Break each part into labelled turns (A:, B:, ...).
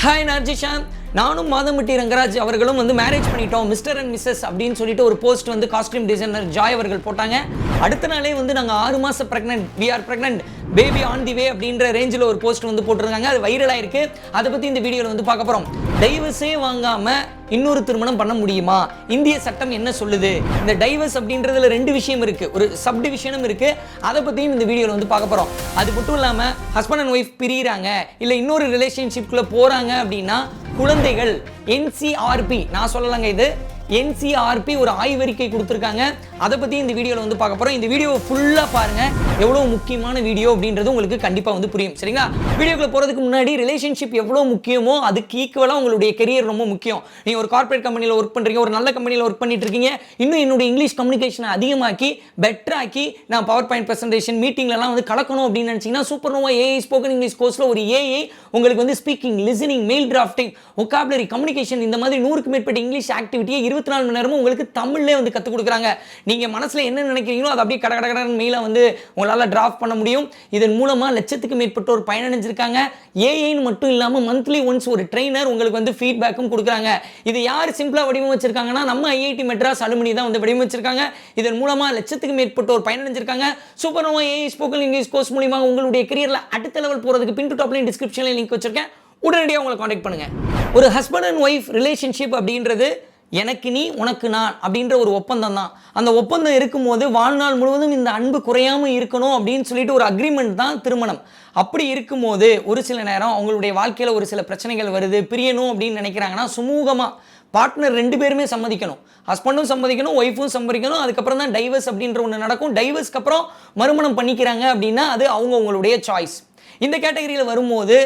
A: Hi Narjishan, நானும் மாதம்பட்டி ரங்கராஜ் அவர்களும் வந்து மேரேஜ் பண்ணிட்டோம் மிஸ்டர் அண்ட் மிஸ்ஸஸ் அப்படின்னு சொல்லிட்டு ஒரு போஸ்ட் வந்து காஸ்டியூம் டிசைனர் ஜாய் அவர்கள் போட்டாங்க. அடுத்த நாளே வந்து நாங்கள் ஆறு மாதம் pregnant we are pregnant baby on the way அப்படின்ற ரேஞ்சில் ஒரு போஸ்ட் வந்து போட்டிருக்காங்க அது வைரலாக இருக்கு அதை பற்றி இந்த வீடியோவில் வந்து பார்க்க போகிறோம் டைவர்ஸே வாங்காமல் இன்னொரு திருமணம் பண்ண முடியுமா? இந்திய சட்டம் என்ன சொல்லுது? இந்த டைவர்ஸ் அப்படின்றதுல ரெண்டு விஷயம் இருக்கு. ஒரு சப் டிவிஷனும் இருக்கு. அதை பற்றியும் இந்த வீடியோவில் வந்து பார்க்க போகிறோம் அது மட்டும் இல்லாமல் ஹஸ்பண்ட் அண்ட் ஒய்ஃப் பிரியிறாங்க. இல்லை இன்னொரு ரிலேஷன்ஷிப்குள்ளே போகிறாங்க அப்படின்னா குழந்தைகள் என்சிஆர்பி நான் சொல்லலைங்க இது. என்சிஆர்பி ஒரு ஆய்வறிக்கை கொடுத்துருக்காங்க. அதை பற்றி இந்த வீடியோவில் வந்து பார்க்க போகிறோம் இந்த வீடியோவை ஃபுல்லாக பாருங்கள் எவ்வளோ முக்கியமான வீடியோ அப்படின்றது உங்களுக்கு கண்டிப்பாக வந்து புரியும். சரிங்களா? வீடியோக்குள்ள போகிறதுக்கு முன்னாடி ரிலேஷன்ஷிப் எவ்வளோ முக்கியமோ அதுக்கு ஈக்குவலாக உங்களுடைய கெரியர் ரொம்ப முக்கியம். நீங்கள் ஒரு கார்ப்பரேட் கம்பெனியில் ஒர்க் பண்ணுறீங்க ஒரு நல்ல கம்பெனியில் ஒர்க் பண்ணிட்டு இருக்கீங்க இன்னும் என்னுடைய இங்கிலீஷ் கம்யூனிகேஷனை அதிகமாக்கி பெட்டராக்கி நான் பவர் பாயிண்ட் ப்ரெசன்டேஷன் மீட்டிங்லலாம் வந்து கலக்கணும் அப்படின்னு நினச்சிங்கன்னா Super Nova AI spoken English கோர்ஸில் ஒரு ஏஐ உங்களுக்கு வந்து speaking listening mail drafting vocabulary communication இந்த மாதிரி நூறுக்கு மேற்பட்ட இங்கிலீஷ் ஆக்டிவிட்டியை இருபத்தி நாலு மணி நேரமும் உங்களுக்கு தமிழ்லே வந்து கற்றுக் கொடுக்குறாங்க. நீங்கள் மனசில் என்ன நினைக்கிறீங்களோ அதை அப்படியே கட கட கடன் மெயிலாக வந்து உங்களால் டிராஃப்ட் பண்ண முடியும். இதன் மூலமாக லட்சத்துக்கு மேற்பட்டோர் பயனடைஞ்சிருக்காங்க. ஏஐன்னு மட்டும் இல்லாமல் மந்த்லி ஒன்ஸ் ஒரு ட்ரெயினர் உங்களுக்கு வந்து ஃபீட்பேக்கும் கொடுக்குறாங்க. இது யார் சிம்பிளாக வடிவமைச்சிருக்காங்கன்னா நம்ம ஐஐடி மெட்ராஸ் அலுமினி தான் வந்து வடிவமைச்சிருக்காங்க. இதன் மூலமாக லட்சத்துக்கு மேற்பட்டோர் பயனடைஞ்சிருக்காங்க. Super Nova AI spoken English course மூலியமாக உங்களுடைய கெரியரில் அடுத்த லெவல் போகிறதுக்கு பின் டு டாப்லைன் டிஸ்கிரிப்ஷனில் லிங்க் வச்சிருக்கேன். உடனடியாக உங்களை காண்டாக்ட் பண்ணுங்க. ஒரு ஹஸ்பண்ட் அண்ட் ஒய்ஃப் ரிலேஷன்ஷிப் அப்படின்றது எனக்கு நீ உனக்கு நான் அப்படின்ற ஒரு ஒப்பந்தம் தான் அந்த ஒப்பந்தம் இருக்கும்போது வாழ்நாள் முழுவதும் இந்த அன்பு குறையாமல் இருக்கணும் அப்படின்னு சொல்லிட்டு ஒரு அக்ரிமெண்ட் தான் திருமணம். அப்படி இருக்கும்போது ஒரு சில நேரம் அவங்களுடைய வாழ்க்கையில் ஒரு சில பிரச்சனைகள் வருது பிரியணும் அப்படின்னு நினைக்கிறாங்கன்னா சுமூகமாக பார்ட்னர் ரெண்டு பேருமே சம்மதிக்கணும். ஹஸ்பண்டும் சம்மதிக்கணும் ஒய்ஃபும் சம்மதிக்கணும் அதுக்கப்புறம் தான் டைவர்ஸ் அப்படின்ற ஒன்று நடக்கும். டைவர்ஸ்க்கு அப்புறம் மறுமணம் பண்ணிக்கிறாங்க அப்படின்னா அது அவங்கவுங்களுடைய சாய்ஸ் இந்த கேட்டகரியில் வரும்போது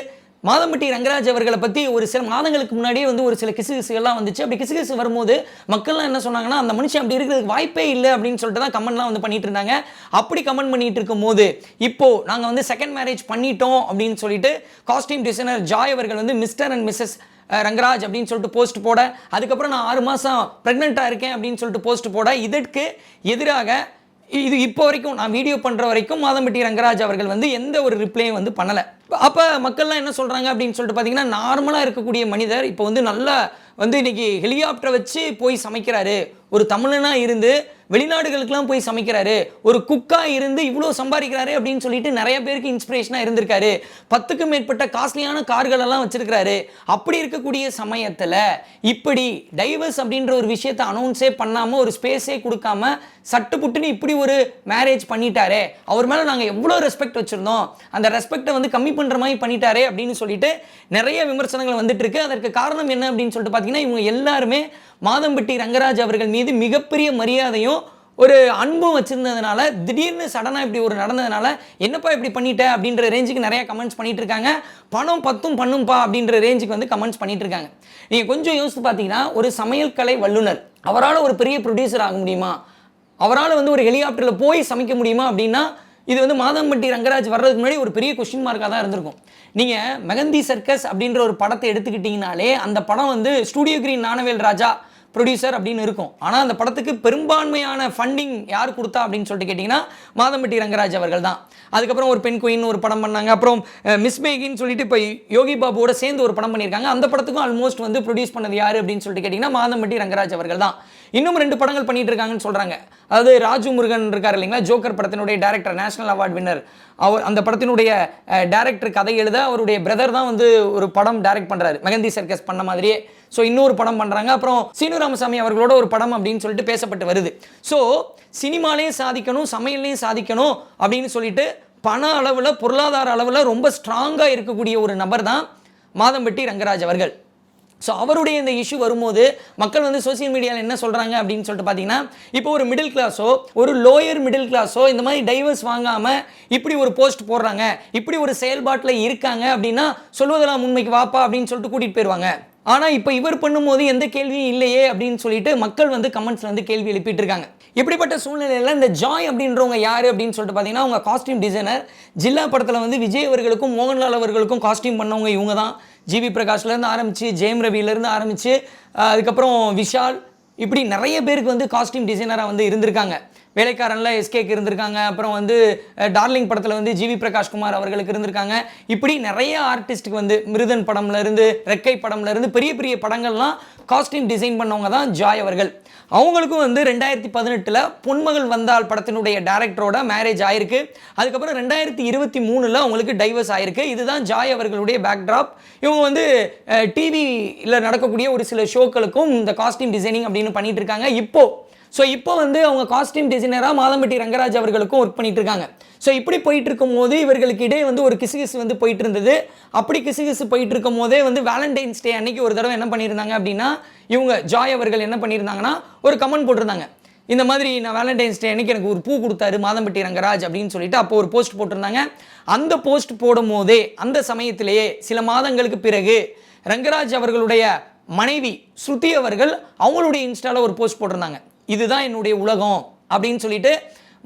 A: மாதம்பட்டி ரங்கராஜ் அவர்களை பற்றி ஒரு சில மாதங்களுக்கு முன்னாடியே வந்து ஒரு சில கிசுகிசுகள்லாம் வந்துச்சு. அப்படி கிசுகிசு வரும்போது மக்கள்லாம் என்ன சொன்னாங்கன்னா அந்த மனுஷன் அப்படி இருக்கிறதுக்கு வாய்ப்பே இல்லை அப்படின்னு சொல்லிட்டு தான் கமெண்ட்லாம் வந்து பண்ணிட்டு இருந்தாங்க. அப்படி கமெண்ட் பண்ணிட்டு இருக்கும்போது இப்போ நாங்கள் வந்து செகண்ட் மேரேஜ் பண்ணிட்டோம் அப்படின்னு சொல்லிட்டு காஸ்டியூம் டிசைனர் ஜாய் அவர்கள் வந்து மிஸ்டர் அண்ட் மிஸ்ஸஸ் ரங்கராஜ் அப்படின்னு சொல்லிட்டு போஸ்ட் போட அதுக்கப்புறம் நான் ஆறு மாதம் ப்ரெக்னெண்ட்டாக இருக்கேன் அப்படின்னு சொல்லிட்டு போஸ்ட் போட இதற்கு எதிராக இது இப்போ வரைக்கும் நான் வீடியோ பண்ணுற வரைக்கும் மாதம்பட்டி ரங்கராஜ் அவர்கள் வந்து எந்த ஒரு ரிப்ளையும் வந்து பண்ணலை. அப்போ மக்கள்லாம் என்ன சொல்கிறாங்க அப்படின்னு சொல்லிட்டு பார்த்தீங்கன்னா நார்மலாக இருக்கக்கூடிய மனிதர் இப்போ வந்து நல்லா வந்து இன்னைக்கு ஹெலிகாப்டரை வச்சு போய் சமைக்கிறாரு. ஒரு தமிழனாக இருந்து வெளிநாடுகளுக்கெல்லாம் போய் சமைக்கிறாரு. ஒரு குக்காக இருந்து இவ்வளோ சம்பாதிக்கிறாரு அப்படின்னு சொல்லிட்டு நிறைய பேருக்கு இன்ஸ்பிரேஷனாக இருந்திருக்காரு. பத்துக்கும் மேற்பட்ட காஸ்ட்லியான கார்களெல்லாம் வச்சுருக்கிறாரு. அப்படி இருக்கக்கூடிய சமயத்தில் இப்படி டைவர்ஸ் அப்படின்ற ஒரு விஷயத்தை அனௌன்ஸே பண்ணாமல் ஒரு ஸ்பேஸே கொடுக்காம சட்டு புட்டுன்னு இப்படி ஒரு மேரேஜ் பண்ணிட்டாரே. அவர் மேலே நாங்கள் எவ்வளோ ரெஸ்பெக்ட் வச்சுருந்தோம். அந்த ரெஸ்பெக்டை வந்து கம்மி பண்ணுற மாதிரி பண்ணிட்டாரே அப்படின்னு சொல்லிட்டு நிறைய விமர்சனங்கள் வந்துட்டு இருக்கு அதற்கு காரணம் என்ன அப்படின்னு சொல்லிட்டு பார்த்தீங்கன்னா இவங்க எல்லாருமே மாதம்பட்டி ரங்கராஜ் அவர்கள் மீது மிகப்பெரிய மரியாதையும் ஒரு அன்பும் வச்சுருந்ததுனால திடீர்னு சடனாக இப்படி ஒரு நடந்ததுனால என்னப்பா இப்படி பண்ணிட்ட? அப்படின்ற ரேஞ்சுக்கு நிறையா கமெண்ட்ஸ் பண்ணிட்டு இருக்காங்க பணம் பத்தும் பண்ணும்பா அப்படின்ற ரேஞ்சுக்கு வந்து கமெண்ட்ஸ் பண்ணிட்டு இருக்காங்க நீங்கள் கொஞ்சம் யோசித்து பார்த்தீங்கன்னா ஒரு சமையல் கலை வல்லுநர் அவரால் ஒரு பெரிய ப்ரொடியூசர் ஆக முடியுமா? அவரால் வந்து ஒரு ஹெலிகாப்டரில் போய் சமைக்க முடியுமா அப்படின்னா இது வந்து மாதம்பட்டி ரங்கராஜ் வர்றதுக்கு முன்னாடி ஒரு பெரிய கொஷின் மார்க்காக தான் இருந்திருக்கும். நீங்கள் மெகந்தி சர்க்கஸ் அப்படின்ற ஒரு படத்தை எடுத்துக்கிட்டிங்கனாலே அந்த படம் வந்து Studio Green Gnanavel Raja producer அப்படின்னு இருக்கும். ஆனால் அந்த படத்துக்கு பெரும்பான்மையான ஃபண்டிங் யார் கொடுத்தா அப்படின்னு சொல்லிட்டு கேட்டிங்கன்னா மாதம்பட்டி ரங்கராஜ் அவர்கள் தான். அதுக்கப்புறம் ஒரு பெண் குயின் ஒரு படம் பண்ணாங்க. அப்புறம் மிஸ் மேகின்னு சொல்லிட்டு இப்போ யோகி பாபுவோட சேர்ந்து ஒரு படம் பண்ணியிருக்காங்க. அந்த படத்துக்கும் ஆல்மோஸ்ட் வந்து ப்ரொடியூஸ் பண்ணது யார் அப்படின்னு சொல்லிட்டு கேட்டிங்கன்னா மாதம்பட்டி ரங்கராஜ் அவர்கள் தான். இன்னும் ரெண்டு படங்கள் பண்ணிட்டு இருக்காங்கன்னு சொல்கிறாங்க அதாவது ராஜு முருகன் இருக்கார் இல்லைங்களா? ஜோக்கர் படத்தினுடைய டேரக்டர் நேஷனல் அவார்ட் வின்னர் அவர் அந்த படத்தினுடைய டேரக்டர் கதை எழுத அவருடைய பிரதர் தான் வந்து ஒரு படம் டைரக்ட் பண்ணுறாரு மெகந்தி சர்க்கஸ் பண்ண மாதிரியே. ஸோ இன்னொரு படம் பண்ணுறாங்க அப்புறம் சீனு ராமசாமி அவர்களோட ஒரு படம் அப்படின்னு சொல்லிட்டு பேசப்பட்டு வருது. ஸோ சினிமாலையும் சாதிக்கணும் சமையல்லையும் சாதிக்கணும் அப்படின்னு சொல்லிட்டு பண அளவில் பொருளாதார அளவில் ரொம்ப ஸ்ட்ராங்காக இருக்கக்கூடிய ஒரு நபர் தான் மாதம்பட்டி ரங்கராஜ் அவர்கள். ஸோ அவருடைய இந்த இஷ்யூ வரும்போது மக்கள் வந்து சோஷியல் மீடியாவில் என்ன சொல்கிறாங்க அப்படின்னு சொல்லிட்டு பார்த்தீங்கன்னா இப்போ ஒரு மிடில் கிளாஸோ ஒரு லோயர் மிடில் கிளாஸோ இந்த மாதிரி டைவர்ஸ் வாங்காமல் இப்படி ஒரு போஸ்ட் போடுறாங்க இப்படி ஒரு செயல்பாட்டில் இருக்காங்க அப்படின்னா சொல்வதெல்லாம் உண்மைக்கு வாப்பா அப்படின்னு சொல்லிட்டு கூட்டிகிட்டு போயிடுவாங்க ஆனால் இப்போ இவர் பண்ணும்போது எந்த கேள்வியும் இல்லையே அப்படின்னு சொல்லிட்டு மக்கள் வந்து கமெண்ட்ஸில் வந்து கேள்வி எழுப்பிட்டு இருக்காங்க இப்படிப்பட்ட சூழ்நிலையில் இந்த ஜாய் அப்படின்றவங்க யார் அப்படின்னு சொல்லிட்டு பார்த்தீங்கன்னா அவங்க காஸ்டியூம் டிசைனர் ஜில்லா படத்தில் வந்து விஜய் அவர்களுக்கும் மோகன்லால் அவர்களுக்கும் காஸ்டியூம் பண்ணவங்க இவங்க தான் ஜிவி பிரகாஷ்லேருந்து ஆரம்பித்து ஜெயம் ரவியிலேருந்து ஆரம்பித்து அதுக்கப்புறம் விஷால் இப்படி நிறைய பேருக்கு வந்து காஸ்டியூம் டிசைனராக வந்து இருந்திருக்காங்க. வேலைக்காரன்லாம் எஸ்கேக்கு இருந்திருக்காங்க. அப்புறம் வந்து டார்லிங் படத்தில் வந்து ஜிவி பிரகாஷ்குமார் அவர்களுக்கு இருந்திருக்காங்க. இப்படி நிறைய ஆர்டிஸ்ட்டுக்கு வந்து மிருதன் படம்லேருந்து ரெக்கை படம்லேருந்து பெரிய பெரிய படங்கள்லாம் காஸ்டியூம் டிசைன் பண்ணவங்க தான் ஜாய் அவர்கள். அவங்களுக்கும் வந்து ரெண்டாயிரத்தி பதினெட்டில் பொன்மகள் வந்தால் படத்தினுடைய டேரக்டரோட மேரேஜ் ஆயிருக்கு. அதுக்கப்புறம் ரெண்டாயிரத்தி இருபத்தி மூணில் அவங்களுக்கு டைவர்ஸ் ஆயிருக்கு. இதுதான் ஜாய் அவர்களுடைய பேக்ட்ராப் இவங்க வந்து டிவியில் நடக்கக்கூடிய ஒரு சில ஷோக்களுக்கும் இந்த காஸ்டியூம் டிசைனிங் அப்படின்னு பண்ணிட்டு இருக்காங்க. இப்போது ஸோ இப்போ வந்து அவங்க காஸ்டியூம் டிசைனராக மாதம்பட்டி ரங்கராஜ் அவர்களுக்கும் ஒர்க் பண்ணிட்டு இருக்காங்க ஸோ இப்படி போயிட்டு இருக்கும்போது இவர்களுக்கு இடையே வந்து ஒரு கிசுகிசு வந்து போயிட்டு இருந்தது அப்படி கிசுகிசு போயிட்டு இருக்கும் போதே வந்து வேலண்டைன்ஸ் டே அன்னைக்கு ஒரு தடவை என்ன பண்ணியிருந்தாங்க அப்படின்னா இவங்க ஜாய் அவர்கள் என்ன பண்ணியிருந்தாங்கன்னா ஒரு கமெண்ட் போட்டிருந்தாங்க. இந்த மாதிரி நான் வேலண்டைன்ஸ் டே அன்னைக்கு எனக்கு ஒரு பூ கொடுத்தாரு மாதம்பட்டி ரங்கராஜ் அப்படின்னு சொல்லிட்டு அப்போ ஒரு போஸ்ட் போட்டிருந்தாங்க. அந்த போஸ்ட் போடும் போதே அந்த சமயத்திலேயே சில மாதங்களுக்கு பிறகு ரங்கராஜ் அவர்களுடைய மனைவி ஸ்ருதி அவர்கள் அவங்களுடைய இன்ஸ்டாவில் ஒரு போஸ்ட் போட்டிருந்தாங்க. இதுதான் என்னுடைய உலகம் அப்படின்னு சொல்லிட்டு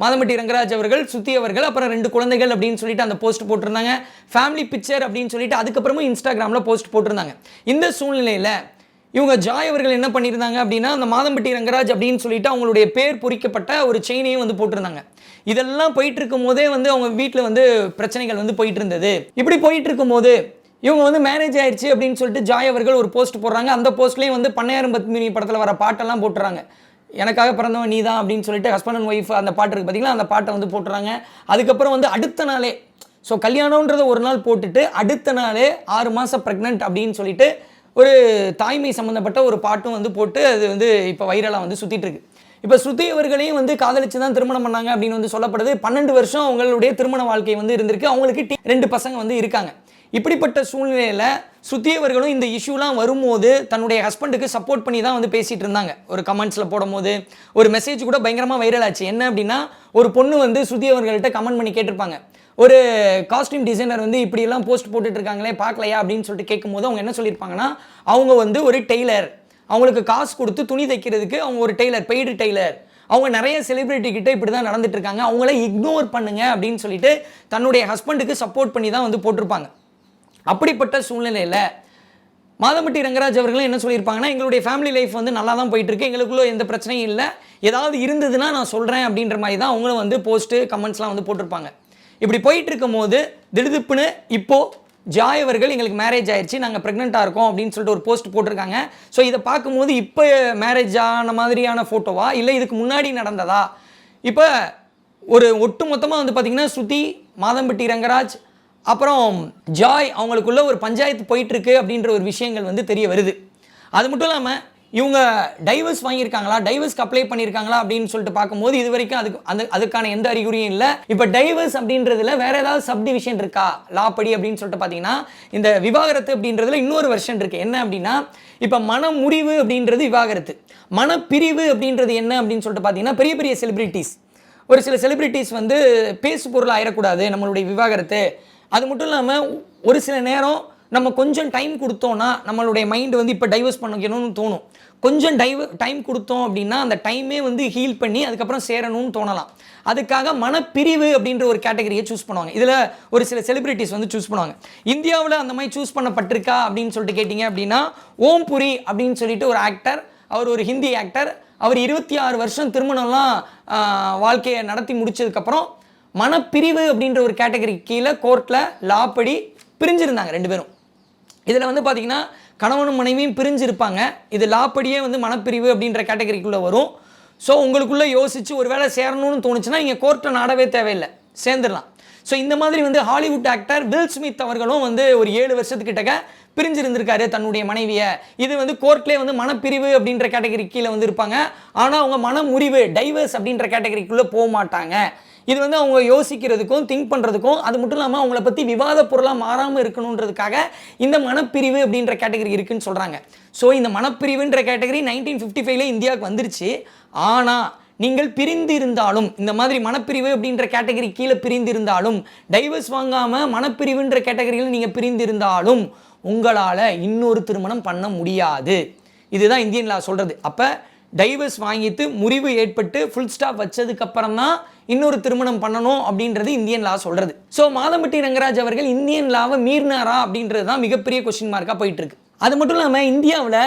A: மாதம்பட்டி ரங்கராஜ் அவர்கள் சுத்தி அவர்கள் அப்புறம் ரெண்டு குழந்தைகள் அப்படின்னு சொல்லிட்டு அந்த போஸ்ட் போட்டிருந்தாங்க. ஃபேமிலி பிக்சர் அப்படின்னு சொல்லிட்டு அதுக்கப்புறமும் இன்ஸ்டாகிராமில் போஸ்ட் போட்டிருந்தாங்க. இந்த சூழ்நிலையில் இவங்க ஜாய் அவர்கள் என்ன பண்ணியிருந்தாங்க அப்படின்னா அந்த மாதம்பட்டி ரங்கராஜ் அப்படின்னு சொல்லிட்டு அவங்களுடைய பேர் பொறிக்கப்பட்ட ஒரு செயினையும் வந்து போட்டிருந்தாங்க. இதெல்லாம் போயிட்டு இருக்கும் போதே வந்து அவங்க வீட்டில் வந்து பிரச்சனைகள் வந்து போயிட்டு இருந்தது. இப்படி போயிட்டு இருக்கும் போது இவங்க வந்து மேரேஜ் ஆயிடுச்சு அப்படின்னு சொல்லிட்டு ஜாய் அவர்கள் ஒரு போஸ்ட் போடுறாங்க. அந்த போஸ்ட்லேயும் வந்து பண்ணையாரம் பத்மினி படத்தில் வர பாட்டெல்லாம் போட்டுறாங்க. எனக்காக பிறந்தவன் நீ தான் அப்படின்னு சொல்லிட்டு ஹஸ்பண்ட் அண்ட் ஒய்ஃப் அந்த பாட்டு இருக்குது பார்த்தீங்களா அந்த பாட்டை வந்து போட்டுறாங்க. அதுக்கப்புறம் வந்து அடுத்த நாளே ஸோ கல்யாணம்ன்றத ஒரு நாள் போட்டுட்டு அடுத்த நாளே ஆறு மாதம் ப்ரெக்னென்ட் அப்படின்னு சொல்லிட்டு ஒரு தாய்மை சம்மந்தப்பட்ட ஒரு பாட்டும் வந்து போட்டு அது வந்து இப்போ வைரலாக வந்து சுற்றிட்டுருக்கு இப்போ ஸ்ருதி அவர்களையும் வந்து காதலிச்சு தான் திருமணம் பண்ணாங்க அப்படின்னு வந்து சொல்லப்படுது. பன்னெண்டு வருஷம் அவங்களுடைய திருமண வாழ்க்கை வந்து இருந்திருக்கு. அவங்களுக்கு ரெண்டு பசங்க வந்து இருக்காங்க. இப்படிப்பட்ட சூழ்நிலையில் சுத்தியவர்களும் இந்த இஷ்யூலாம் வரும்போது தன்னுடைய ஹஸ்பண்டுக்கு சப்போர்ட் பண்ணி தான் வந்து பேசிகிட்டு இருந்தாங்க. ஒரு கமெண்ட்ஸில் போடும்போது ஒரு மெசேஜ் கூட பயங்கரமாக வைரல் ஆச்சு. என்ன அப்படின்னா ஒரு பொண்ணு வந்து சுத்தியவர்கள்ட்ட கமெண்ட் பண்ணி கேட்டிருப்பாங்க. ஒரு காஸ்டியூம் டிசைனர் வந்து இப்படியெல்லாம் போஸ்ட் போட்டுட்டு இருக்காங்களே பார்க்கலையா அப்படின்னு சொல்லிட்டு கேட்கும்போது அவங்க என்ன சொல்லியிருப்பாங்கன்னா அவங்க வந்து ஒரு டெய்லர் அவங்களுக்கு காசு கொடுத்து துணி தைக்கிறதுக்கு அவங்க ஒரு டெய்லர் பெய்டு டெய்லர் அவங்க நிறைய செலிபிரிட்டி கிட்ட இப்படி தான் நடந்துட்டு இருக்காங்க அவங்கள இக்னோர் பண்ணுங்க அப்படின்னு சொல்லிட்டு தன்னுடைய ஹஸ்பண்டுக்கு சப்போர்ட் பண்ணி தான் வந்து போட்டிருப்பாங்க. அப்படிப்பட்ட சூழ்நிலையில் மாதம்பட்டி ரங்கராஜ் அவர்களும் என்ன சொல்லியிருப்பாங்கன்னா எங்களுடைய ஃபேமிலி லைஃப் வந்து நல்லா தான் போயிட்டு இருக்கு எங்களுக்குள்ள எந்த பிரச்சனையும் இல்லை. ஏதாவது இருந்ததுன்னா நான் சொல்கிறேன் அப்படின்ற மாதிரி தான் அவங்களும் வந்து போஸ்ட்டு கமெண்ட்ஸ்லாம் வந்து போட்டிருப்பாங்க. இப்படி போயிட்டு இருக்கும்போது திடுதிப்புன்னு இப்போது ஜாய் அவர்கள் எங்களுக்கு மேரேஜ் ஆயிடுச்சு நாங்கள் ப்ரெக்னெண்ட்டாக இருக்கோம் அப்படின்னு சொல்லிட்டு ஒரு போஸ்ட் போட்டிருக்காங்க. ஸோ இதை பார்க்கும்போது இப்போ மேரேஜ் ஆன மாதிரியான ஃபோட்டோவா இல்லை இதுக்கு முன்னாடி நடந்ததா? இப்போ ஒரு ஒட்டு மொத்தமாக வந்து பார்த்தீங்கன்னா ஸ்ருதி மாதம்பட்டி ரங்கராஜ் அப்புறம் ஜாய் அவங்களுக்குள்ள ஒரு பஞ்சாயத்து போயிட்டுருக்கு அப்படின்ற ஒரு விஷயங்கள் வந்து தெரிய வருது. அது மட்டும் இல்லாமல் இவங்க டைவர்ஸ் வாங்கியிருக்காங்களா? டைவர்ஸ்க்கு அப்ளை பண்ணியிருக்காங்களா? அப்படின்னு சொல்லிட்டு பார்க்கும்போது இது வரைக்கும் அதுக்கு அந்த அதுக்கான எந்த அறிகுறியும் இல்லை. இப்போ டைவர்ஸ் அப்படின்றதுல வேற ஏதாவது சப் டிவிஷன் இருக்கா? லா படி அப்படின்னு சொல்லிட்டு பார்த்தீங்கன்னா இந்த விவாகரத்து அப்படின்றதுல இன்னொரு வெர்ஷன் இருக்கு. என்ன அப்படின்னா இப்போ மன முறிவு அப்படின்றது விவாகரத்து. மனப்பிரிவு அப்படின்றது என்ன அப்படின்னு சொல்லிட்டு பார்த்தீங்கன்னா பெரிய பெரிய செலிபிரிட்டிஸ் ஒரு சில செலிபிரிட்டிஸ் வந்து பேசு பொருள் ஆயிடக்கூடாது நம்மளுடைய விவாகரத்து. அது மட்டும் இல்லாமல் ஒரு சில நேரம் நம்ம கொஞ்சம் டைம் கொடுத்தோன்னா நம்மளுடைய மைண்ட் வந்து இப்போ டைவர்ஸ் பண்ணிக்கணும்னு தோணும். கொஞ்சம் டைவ டைம் கொடுத்தோம் அப்படின்னா அந்த டைமே வந்து ஹீல் பண்ணி அதுக்கப்புறம் சேரணும்னு தோணலாம். அதுக்காக மனப்பிரிவு அப்படின்ற ஒரு கேட்டகரியை சூஸ் பண்ணுவாங்க. இதில் ஒரு சில செலிபிரிட்டிஸ் வந்து சூஸ் பண்ணுவாங்க. இந்தியாவில் அந்த மாதிரி சூஸ் பண்ணப்பட்டிருக்கா அப்படின்னு சொல்லிட்டு கேட்டிங்க அப்படின்னா ஓம்புரி அப்படின்னு சொல்லிட்டு ஒரு ஆக்டர் அவர் ஒரு ஹிந்தி ஆக்டர் அவர் இருபத்தி ஆறு வருஷம் திருமணம்லாம் வாழ்க்கையை நடத்தி முடிச்சதுக்கப்புறம் மனப்பிரிவு அப்படின்ற ஒரு கேட்டகரி கீழே கோர்ட்டில் லா படி பிரிஞ்சிருந்தாங்க ரெண்டு பேரும். இதில் வந்து பார்த்தீங்கன்னா கணவனும் மனைவியும் பிரிஞ்சிருப்பாங்க. இது லா படியே வந்து மனப்பிரிவு அப்படின்ற கேட்டகரிக்குள்ளே வரும். ஸோ உங்களுக்குள்ளே யோசித்து ஒரு வேளை சேரணும்னு தோணுச்சுன்னா இங்கே கோர்ட்டை நாடவே தேவையில்லை. சேர்ந்துடலாம். ஸோ இந்த மாதிரி வந்து ஹாலிவுட் ஆக்டர் வில் ஸ்மித் அவர்களும் வந்து ஒரு ஏழு வருஷத்துக்கிட்டக்க பிரிஞ்சிருந்திருக்காரு தன்னுடைய மனைவியை. இது வந்து கோர்ட்லேயே வந்து மனப்பிரிவு அப்படின்ற கேட்டகரி கீழே வந்து இருப்பாங்க ஆனால் அவங்க மனமுறிவு டைவர்ஸ் அப்படின்ற கேட்டகரிக்குள்ளே போக மாட்டாங்க இது வந்து அவங்க யோசிக்கிறதுக்கும் திங்க் பண்ணுறதுக்கும் அது மட்டும் இல்லாமல் அவங்கள பற்றி விவாத பொருளாக மாறாமல் இருக்கணுன்றதுக்காக இந்த மனப்பிரிவு அப்படின்ற கேட்டகரி இருக்குன்னு சொல்கிறாங்க ஸோ இந்த மனப்பிரிவுன்ற கேட்டகரி நைன்டீன் ஃபிஃப்டி ஃபைவ்ல இந்தியாவுக்கு வந்துருச்சு. ஆனால் நீங்கள் பிரிந்து இருந்தாலும் இந்த மாதிரி மனப்பிரிவு அப்படின்ற கேட்டகரி கீழே பிரிந்து இருந்தாலும் டைவர்ஸ் வாங்காமல் மனப்பிரிவுன்ற கேட்டகரியில் நீங்கள் பிரிந்து இருந்தாலும் உங்களால் இன்னொரு திருமணம் பண்ண முடியாது. இதுதான் இந்தியன் லா சொல்கிறது அப்போ டைவர்ஸ் வாங்கிட்டு முறிவு ஏற்பட்டு ஃபுல் ஸ்டாப் வச்சதுக்கப்புறம் தான் இன்னொரு திருமணம் பண்ணணும் அப்படின்றது இந்தியன் லா சொல்றது. ஸோ மாதம்பட்டி ரங்கராஜ் அவர்கள் இந்தியன் லாவை மீறினாரா அப்படின்றது தான் மிகப்பெரிய கொஸ்டின் மார்க்காக போயிட்டு இருக்கு அது மட்டும் இல்லாமல் இந்தியாவில்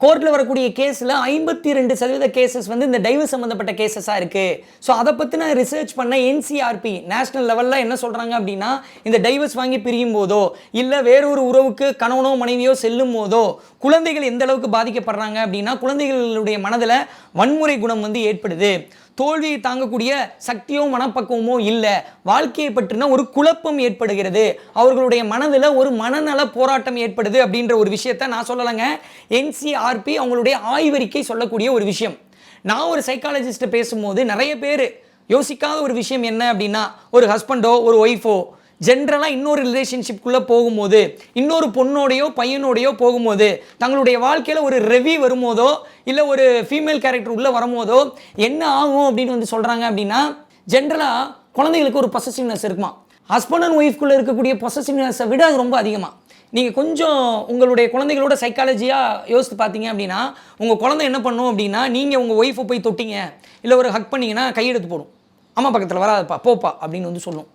A: கோர்ட்டில் வரக்கூடிய கேஸில் ஐம்பத்தி ரெண்டு சதவீத கேசஸ் வந்து இந்த டைவர்ஸ் சம்மந்தப்பட்ட கேசஸாக இருக்குது ஸோ அதை பற்றி நான் ரிசர்ச் பண்ண என்சிஆர்பி நேஷனல் லெவலில் என்ன சொல்கிறாங்க அப்படின்னா இந்த டைவர்ஸ் வாங்கி பிரியும் போதோ இல்லை வேறொரு உறவுக்கு கணவனோ மனைவியோ செல்லும் போதோ குழந்தைகள் எந்த அளவுக்கு பாதிக்கப்படுறாங்க அப்படின்னா குழந்தைகளுடைய மனதில் வன்முறை குணம் வந்து ஏற்படுது. தோல்வியை தாங்கக்கூடிய சக்தியோ மனப்பக்குவமோ இல்லை. வாழ்க்கையை பற்றின ஒரு குழப்பம் ஏற்படுகிறது. அவர்களுடைய மனதில் ஒரு மனநல போராட்டம் ஏற்படுது அப்படின்ற ஒரு விஷயத்த நான் சொல்லலைங்க. என்சிஆர்பி அவங்களுடைய ஆய்வறிக்கை சொல்லக்கூடிய ஒரு விஷயம். நான் ஒரு சைக்காலஜிஸ்ட்டை பேசும்போது நிறைய பேர் யோசிக்காத ஒரு விஷயம் என்ன அப்படின்னா ஒரு ஹஸ்பண்டோ ஒரு ஒய்ஃபோ ஜென்ரலாக இன்னொரு ரிலேஷன்ஷிப்குள்ளே போகும்போது இன்னொரு பொண்ணோடையோ பையனோடையோ போகும்போது தங்களுடைய வாழ்க்கையில் ஒரு ரெவி வரும்போதோ இல்லை ஒரு ஃபீமேல் கேரக்டர் உள்ளே வரும்போதோ என்ன ஆகும் அப்படின்னு வந்து சொல்கிறாங்க அப்படின்னா ஜென்ரலாக குழந்தைகளுக்கு ஒரு பொசசிவ்னஸ் இருக்குமா? ஹஸ்பண்ட் அண்ட் ஒய்ஃப்குள்ளே இருக்கக்கூடிய பொசசிவ்னஸை விட அது ரொம்ப அதிகமாக நீங்கள் கொஞ்சம் உங்களுடைய குழந்தைகளோட சைக்காலஜியாக யோசித்து பார்த்தீங்க அப்படின்னா உங்கள் குழந்தை என்ன பண்ணும் அப்படின்னா நீங்கள் உங்கள் ஒய்ஃபை போய் தொட்டிங்க இல்லை ஒரு ஹக் பண்ணிங்கன்னா கையெடுத்து போடும். அம்மா பக்கத்தில் வராதப்பா போப்பா அப்படின்னு வந்து சொல்லும்.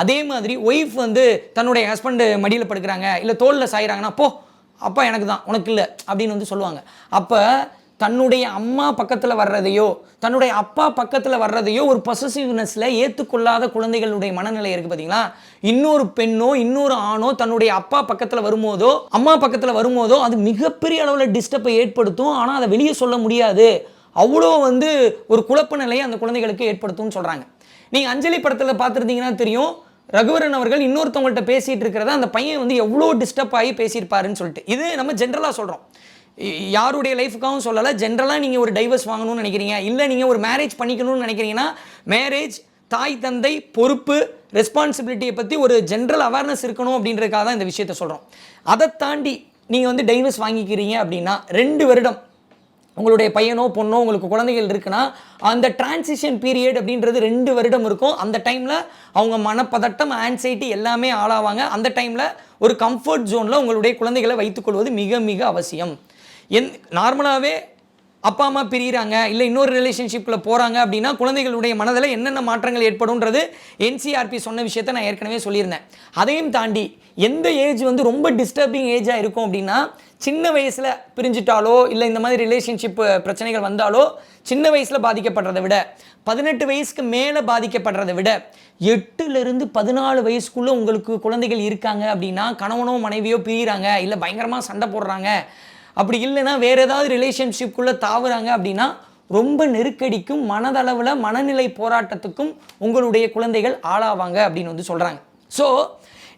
A: அதே மாதிரி ஒய்ஃப் வந்து தன்னுடைய ஹஸ்பண்டு மடியில் படுக்கிறாங்க இல்லை தோளில் சாயிறாங்கன்னா போ அப்பா எனக்கு தான் உனக்கு இல்லை அப்படின்னு வந்து சொல்லுவாங்க. அப்போ தன்னுடைய அம்மா பக்கத்தில் வர்றதையோ தன்னுடைய அப்பா பக்கத்தில் வர்றதையோ ஒரு பொசசிவ்னஸில் ஏற்றுக்கொள்ளாத குழந்தைகளுடைய மனநிலை இருக்குது பார்த்தீங்களா இன்னொரு பெண்ணோ இன்னொரு ஆணோ தன்னுடைய அப்பா பக்கத்தில் வரும்போதோ அம்மா பக்கத்தில் வரும்போதோ அது மிகப்பெரிய அளவில் டிஸ்டர்பை ஏற்படுத்தும். ஆனால் அதை வெளியே சொல்ல முடியாது. அவ்வளோ வந்து ஒரு குழப்ப நிலையை அந்த குழந்தைகளுக்கு ஏற்படுத்தும்னு சொல்கிறாங்க நீங்கள் அஞ்சலி படத்தில் பார்த்துருந்தீங்கன்னா தெரியும் ரகுவரன் அவர்கள் இன்னொருத்தவங்கள்ட்ட பேசிகிட்டு இருக்கிறத அந்த பையன் வந்து எவ்வளோ டிஸ்டர்ப் ஆகி பேசியிருப்பாருன்னு சொல்லிட்டு. இது நம்ம ஜென்ரலாக சொல்கிறோம் யாருடைய லைஃபுக்காகவும் சொல்லலை ஜென்ரலாக நீங்கள் ஒரு டைவர்ஸ் வாங்கணும்னு நினைக்கிறீங்க இல்லை நீங்கள் ஒரு மேரேஜ் பண்ணிக்கணும்னு நினைக்கிறீங்கன்னா மேரேஜ் தாய் தந்தை பொறுப்பு ரெஸ்பான்சிபிலிட்டியை பற்றி ஒரு ஜென்ரல் அவேர்னஸ் இருக்கணும் அப்படின்றதுக்காக தான் இந்த விஷயத்த சொல்கிறோம் அதை தாண்டி நீங்கள் வந்து டைவர்ஸ் வாங்கிக்கிறீங்க அப்படின்னா ரெண்டு வருடம் உங்களுடைய பையனோ பொண்ணோ உங்களுக்கு குழந்தைகள் இருக்குன்னா அந்த டிரான்சிஷன் பீரியட் அப்படின்றது ரெண்டு வருடம் இருக்கும். அந்த டைமில் அவங்க மனப்பதட்டம் ஆன்சைட்டி எல்லாமே ஆளாவாங்க. அந்த டைமில் ஒரு கம்ஃபர்ட் ஜோனில் உங்களுடைய குழந்தைகளை வைத்துக்கொள்வது மிக மிக அவசியம். என் நார்மலாகவே அப்பா அம்மா பிரியிறாங்க இல்லை இன்னொரு ரிலேஷன்ஷிப்பில் போகிறாங்க அப்படின்னா குழந்தைகளுடைய மனதில் என்னென்ன மாற்றங்கள் ஏற்படும்ன்றது என்சிஆர்பி சொன்ன விஷயத்தை நான் ஏற்கனவே சொல்லியிருந்தேன். அதையும் தாண்டி எந்த ஏஜ் வந்து ரொம்ப டிஸ்டர்பிங் ஏஜாக இருக்கும் அப்படின்னா சின்ன வயசில் பிரிஞ்சிட்டாலோ இல்லை இந்த மாதிரி ரிலேஷன்ஷிப் பிரச்சனைகள் வந்தாலோ சின்ன வயசில் பாதிக்கப்படுறதை விட பதினெட்டு வயசுக்கு மேலே பாதிக்கப்படுறதை விட எட்டுலேருந்து பதினாலு வயசுக்குள்ளே உங்களுக்கு குழந்தைகள் இருக்காங்க அப்படின்னா கணவனோ மனைவியோ பிரிகிறாங்க இல்லை பயங்கரமாக சண்டை போடுறாங்க அப்படி இல்லைன்னா வேறு ஏதாவது ரிலேஷன்ஷிப்குள்ளே தாவுறாங்க அப்படின்னா ரொம்ப நெருக்கடிக்கும் மனதளவில் மனநிலை போராட்டத்துக்கும் உங்களுடைய குழந்தைகள் ஆளாவாங்க அப்படின்னு வந்து சொல்கிறாங்க ஸோ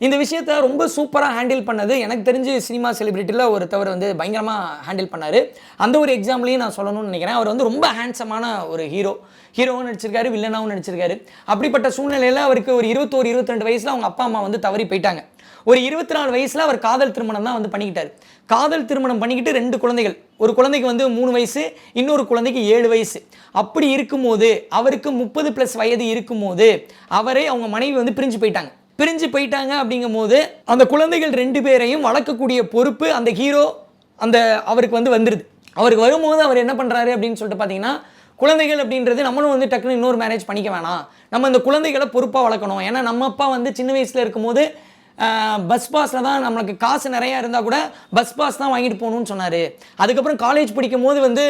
A: இந்த விஷயத்த ரொம்ப சூப்பராக ஹேண்டில் பண்ணது எனக்கு தெரிஞ்சு சினிமா செலிபிரிட்டியில் ஒருத்தவர் வந்து பயங்கரமாக ஹேண்டில் பண்ணார். அந்த ஒரு எக்ஸாம்பிளையும் நான் சொல்லணும்னு நினைக்கிறேன். அவர் வந்து ரொம்ப ஹேண்ட்ஸமான ஒரு ஹீரோ ஹீரோவும் நடிச்சிருக்காரு வில்லனாகவும் நடிச்சிருக்காரு. அப்படிப்பட்ட சூழ்நிலையில் அவருக்கு ஒரு இருபத்தோரு இருபத்திரெண்டு வயசில் அவங்க அப்பா அம்மா வந்து தவறி போயிட்டாங்க. ஒரு இருபத்தி நாலு வயசில் அவர் காதல் திருமணம் தான் வந்து பண்ணிக்கிட்டார். காதல் திருமணம் பண்ணிக்கிட்டு ரெண்டு குழந்தைகள். ஒரு குழந்தைக்கு வந்து மூணு வயசு இன்னொரு குழந்தைக்கு ஏழு வயசு. அப்படி இருக்கும்போது அவருக்கு முப்பது ப்ளஸ் வயது இருக்கும்போது அவரே அவங்க மனைவி வந்து பிரிஞ்சு போயிட்டாங்க. பிரிஞ்சு போயிட்டாங்க அப்படிங்கும்போது அந்த குழந்தைகள் ரெண்டு பேரையும் வளர்க்கக்கூடிய பொறுப்பு அந்த ஹீரோ அந்த அவருக்கு வந்து வந்துடுது அவருக்கு வரும்போது அவர் என்ன பண்ணுறாரு அப்படின்னு சொல்லிட்டு பார்த்தீங்கன்னா குழந்தைகள் அப்படின்றது நம்மளும் வந்து டக்குன்னு இன்னொரு மேரேஜ் பண்ணிக்க வேணாம். நம்ம இந்த குழந்தைகளை பொறுப்பாக வளர்க்கணும். ஏன்னா நம்ம அப்பா வந்து சின்ன வயசில் இருக்கும்போது பஸ் பாஸில் தான் நம்மளுக்கு காசு நிறையா இருந்தால் கூட பஸ் பாஸ் தான் வாங்கிட்டு போகணும்னு சொன்னார். அதுக்கப்புறம் காலேஜ் படிக்கும் போது வந்து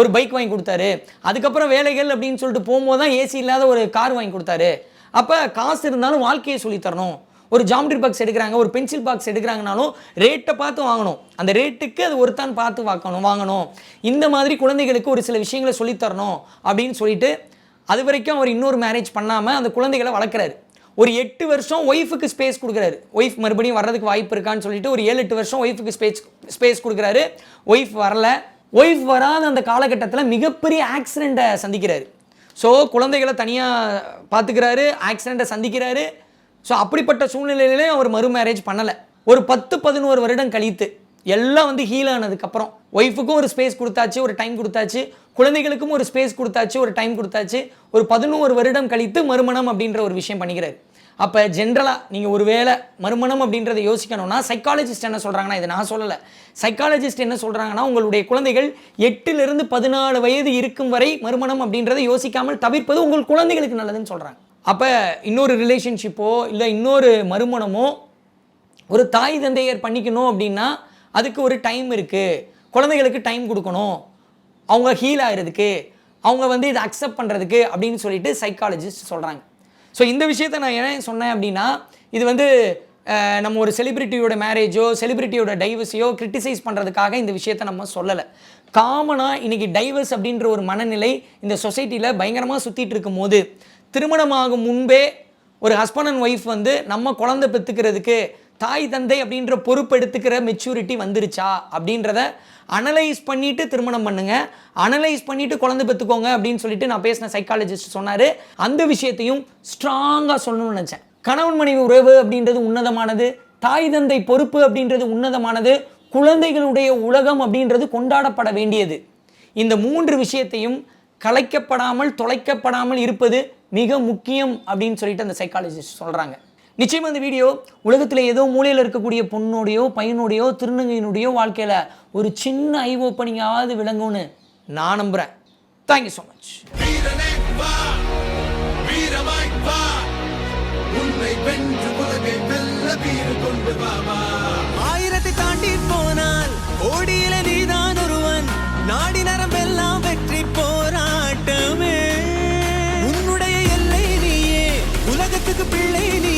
A: ஒரு பைக் வாங்கி கொடுத்தாரு. அதுக்கப்புறம் வேலைகள் அப்படின்னு சொல்லிட்டு போகும்போது தான் ஏசி இல்லாத ஒரு கார் வாங்கி கொடுத்தாரு. அப்போ காசு இருந்தாலும் வாழ்க்கையை சொல்லித் தரணும் ஒரு ஜாமெட்ரி பாக்ஸ் எடுக்கிறாங்க ஒரு பென்சில் பாக்ஸ் எடுக்கிறாங்கனாலும் ரேட்டை பார்த்து வாங்கணும். அந்த ரேட்டுக்கு அது ஒருத்தான் பார்த்து வாங்கணும் வாங்கணும். இந்த மாதிரி குழந்தைகளுக்கு ஒரு சில விஷயங்களை சொல்லித் தரணும் அப்படின்னு சொல்லிட்டு அது வரைக்கும் அவர் இன்னொரு மேரேஜ் பண்ணாமல் அந்த குழந்தைகளை வளர்க்குறாரு. ஒரு எட்டு வருஷம் ஒய்ஃபுக்கு ஸ்பேஸ் கொடுக்குறாரு. ஒய்ஃப் மறுபடியும் வர்றதுக்கு வாய்ப்பு இருக்கான்னு சொல்லிட்டு ஒரு ஏழு எட்டு வருஷம் ஒய்ஃபுக்கு ஸ்பேஸ் ஸ்பேஸ் கொடுக்குறாரு. ஒய்ஃப் வரல. ஒய்ஃப் வராத அந்த காலகட்டத்தில் மிகப்பெரிய ஆக்சிடெண்ட்டை சந்திக்கிறாரு. ஸோ குழந்தைகளை தனியாக பார்த்துக்கிறாரு ஆக்சிடெண்ட்டை சந்திக்கிறாரு. ஸோ அப்படிப்பட்ட சூழ்நிலையிலையும் அவர் மறு மேரேஜ் பண்ணலை. ஒரு பத்து பதினோரு வருடம் கழித்து எல்லாம் வந்து ஹீல் ஆனதுக்கப்புறம் ஒய்ஃபுக்கும் ஒரு ஸ்பேஸ் கொடுத்தாச்சு ஒரு டைம் கொடுத்தாச்சு குழந்தைகளுக்கும் ஒரு ஸ்பேஸ் கொடுத்தாச்சு ஒரு டைம் கொடுத்தாச்சு. ஒரு பதினோரு வருடம் கழித்து மறுமணம் அப்படின்ற ஒரு விஷயம் பண்ணிக்கிறாரு. அப்போ ஜென்ரலாக நீங்கள் ஒரு வேளை மறுமணம் அப்படின்றத யோசிக்கணும்னா சைக்காலஜிஸ்ட் என்ன சொல்கிறாங்கன்னா இதை நான் சொல்லலை. சைக்காலஜிஸ்ட் என்ன சொல்கிறாங்கன்னா உங்களுடைய குழந்தைகள் எட்டிலிருந்து பதினாலு வயது இருக்கும் வரை மறுமணம் அப்படின்றத யோசிக்காமல் தவிர்ப்பது உங்கள் குழந்தைகளுக்கு நல்லதுன்னு சொல்கிறாங்க அப்போ இன்னொரு ரிலேஷன்ஷிப்போ இல்லை இன்னொரு மறுமணமோ ஒரு தாய் தந்தையர் பண்ணிக்கணும் அப்படின்னா அதுக்கு ஒரு டைம் இருக்குது குழந்தைகளுக்கு டைம் கொடுக்கணும். அவங்க ஹீல் ஆகிறதுக்கு அவங்க வந்து இதை அக்செப்ட் பண்ணுறதுக்கு அப்படின்னு சொல்லிட்டு சைக்காலஜிஸ்ட் சொல்கிறாங்க ஸோ இந்த விஷயத்தை நான் ஏன் சொன்னேன் அப்படின்னா இது வந்து நம்ம ஒரு செலிபிரிட்டியோட மேரேஜோ செலிபிரிட்டியோட டைவர்ஸையோ கிரிட்டிசைஸ் பண்ணுறதுக்காக இந்த விஷயத்தை நம்ம சொல்லலை. காமனாக இன்றைக்கி டைவர்ஸ் அப்படின்ற ஒரு மனநிலை இந்த சொசைட்டியில் பயங்கரமாக சுற்றிட்டு இருக்கும் போது திருமணமாகும் முன்பே ஒரு ஹஸ்பண்ட் அண்ட் ஒய்ஃப் வந்து நம்ம குழந்தை பெற்றுக்கிறதுக்கு தாய் தந்தை அப்படின்ற பொறுப்பு எடுத்துக்கிற மெச்சூரிட்டி வந்துருச்சா அப்படின்றத அனலைஸ் பண்ணிட்டு திருமணம் பண்ணுங்க. அனலைஸ் பண்ணிட்டு குழந்தை பெற்றுக்கோங்க அப்படின்னு சொல்லிட்டு நான் பேசின சைக்காலஜிஸ்ட் சொன்னார். அந்த விஷயத்தையும் ஸ்ட்ராங்காக சொல்லணும்னு நினச்சேன். கணவன் மனைவி உறவு அப்படின்றது உன்னதமானது. தாய் தந்தை பொறுப்பு அப்படின்றது உன்னதமானது. குழந்தைகளுடைய உலகம் அப்படின்றது கொண்டாடப்பட வேண்டியது. இந்த மூன்று விஷயத்தையும் கலைக்கப்படாமல் தொலைக்கப்படாமல் இருப்பது மிக முக்கியம் அப்படின்னு சொல்லிட்டு அந்த சைக்காலஜிஸ்ட் சொல்கிறாங்க நிச்சயம் அந்த வீடியோ உலகத்தில் ஏதோ மூலையில் இருக்கக்கூடிய பொண்ணோடையோ பையனோடையோ திருநங்கையினுடையோ வாழ்க்கையில் ஒரு சின்ன ஐ ஓப்பனிங்காவது விளங்கும்னு நான் நம்புகிறேன் தேங்க்யூ ஸோ மச்
B: ஆயிரத்தை தாண்டி போனால் ஓடியில நீதான் ஒருவன். நாடி நரம்பெல்லாம் வெற்றி போராட்டமே. உன்னுடைய எல்லை நீயே உலகத்துக்கு பிள்ளை நீயே